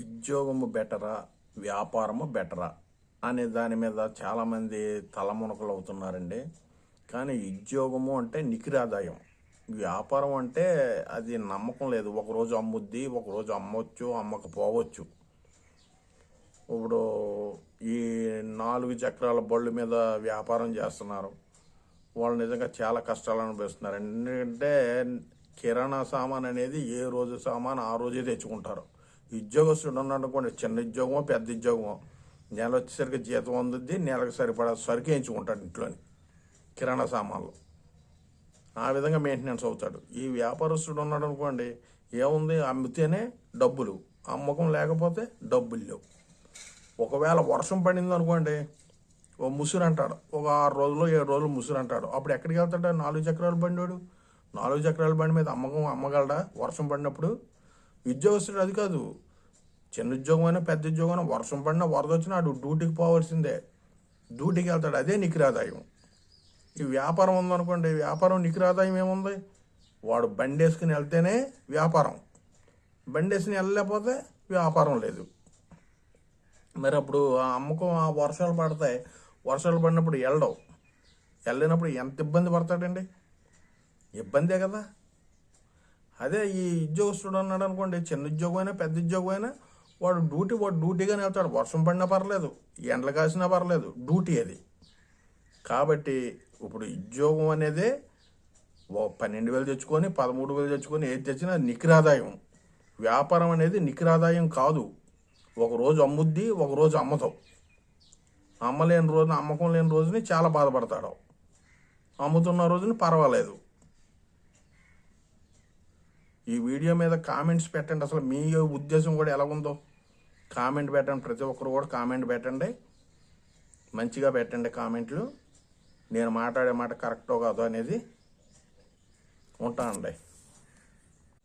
ఉద్యోగము బెటరా వ్యాపారము బెటరా అనే దాని మీద చాలామంది తలమునకలు అవుతున్నారండి కానీ ఉద్యోగము అంటే నికిరాదాయం వ్యాపారం అంటే అది నమ్మకం లేదు. ఒకరోజు అమ్ముద్ది ఒకరోజు అమ్మవచ్చు అమ్మకపోవచ్చు. ఇప్పుడు ఈ నాలుగు చక్రాల బళ్ళు మీద వ్యాపారం చేస్తున్నారు. వాళ్ళు నిజంగా చాలా కష్టాలు అనిపిస్తున్నారు ఎందుకంటే కిరాణా సామాన్ అనేది ఏ రోజు సామాన్ ఆ రోజే తెచ్చుకుంటారు. ఉద్యోగస్తుడు ఉన్నాడు అనుకోండి చిన్న ఉద్యోగమో పెద్ద ఉద్యోగమో నెల వచ్చేసరికి జీతం అందుద్ది నెలకు సరిపడా సరుకు వేయించుకుంటాడు ఇంట్లోని కిరాణా సామాన్లు. ఆ విధంగా మెయింటెనెన్స్ అవుతాడు. ఈ వ్యాపారస్తుడు ఉన్నాడు అనుకోండి ఏముంది? అమ్మితేనే డబ్బులు. అమ్మకం లేకపోతే డబ్బులు లేవు. ఒకవేళ వర్షం పడింది అనుకోండి ఓ ముసురు అంటాడు. ఒక ఆరు రోజులు ఏడు రోజులు ముసురు అంటాడు. అప్పుడు ఎక్కడికి వెళ్తాడు? నాలుగు చక్రాల బండి వాడు నాలుగు చక్రాల బండి మీద అమ్మకం అమ్మగలడా? వర్షం పడినప్పుడు ఉద్యోగస్తుడు అది కాదు. చిన్న ఉద్యోగం అయినా పెద్ద ఉద్యోగం అయినా వర్షం పడినా వరద వచ్చినా అటు డ్యూటీకి పోవాల్సిందే. డ్యూటీకి వెళ్తాడు అదే నికిరాదాయం. ఈ వ్యాపారం ఉందనుకోండి వ్యాపారం నికిరాదాయం ఏముంది? వాడు బండి వేసుకుని వెళ్తేనే వ్యాపారం. బండి వేసుకుని వెళ్ళలేకపోతే వ్యాపారం లేదు. మరి అప్పుడు ఆ అమ్మకం ఆ వర్షాలు పడతాయి. వర్షాలు పడినప్పుడు వెళ్ళడం. వెళ్ళినప్పుడు ఎంత ఇబ్బంది పడతాడండి? ఇబ్బందే కదా. అదే ఈ ఉద్యోగస్తుడు అన్నాడు అనుకోండి చిన్న ఉద్యోగం అయినా పెద్ద ఉద్యోగం అయినా వాడు డ్యూటీ వాడు డ్యూటీగానే వెళ్తాడు. వర్షం పడినా పర్లేదు ఎండలు కాసినా పర్లేదు డ్యూటీ అది. కాబట్టి ఇప్పుడు ఉద్యోగం అనేదే ఓ పన్నెండు వేలు తెచ్చుకొని పదమూడు వేలు తెచ్చుకొని ఏది తెచ్చినా నిఖిరాదాయం వ్యాపారం అనేది నిఖిరాదాయం కాదు. ఒక రోజు అమ్ముద్ది ఒక రోజు అమ్మతావు. అమ్మలేని రోజున అమ్మకం లేని రోజుని చాలా బాధపడతాడు. అమ్ముతున్న రోజుని పర్వాలేదు. ఈ వీడియో మీద కామెంట్స్ పెట్టండి. అసలు మీ ఉద్దేశం కూడా ఎలా ఉందో కామెంట్ పెట్టండి. ప్రతి ఒక్కరు కూడా కామెంట్ పెట్టండి. మంచిగా పెట్టండి కామెంట్లు. నేను మాట్లాడే మాట కరెక్టో కాదో అనేది ఉంటానండి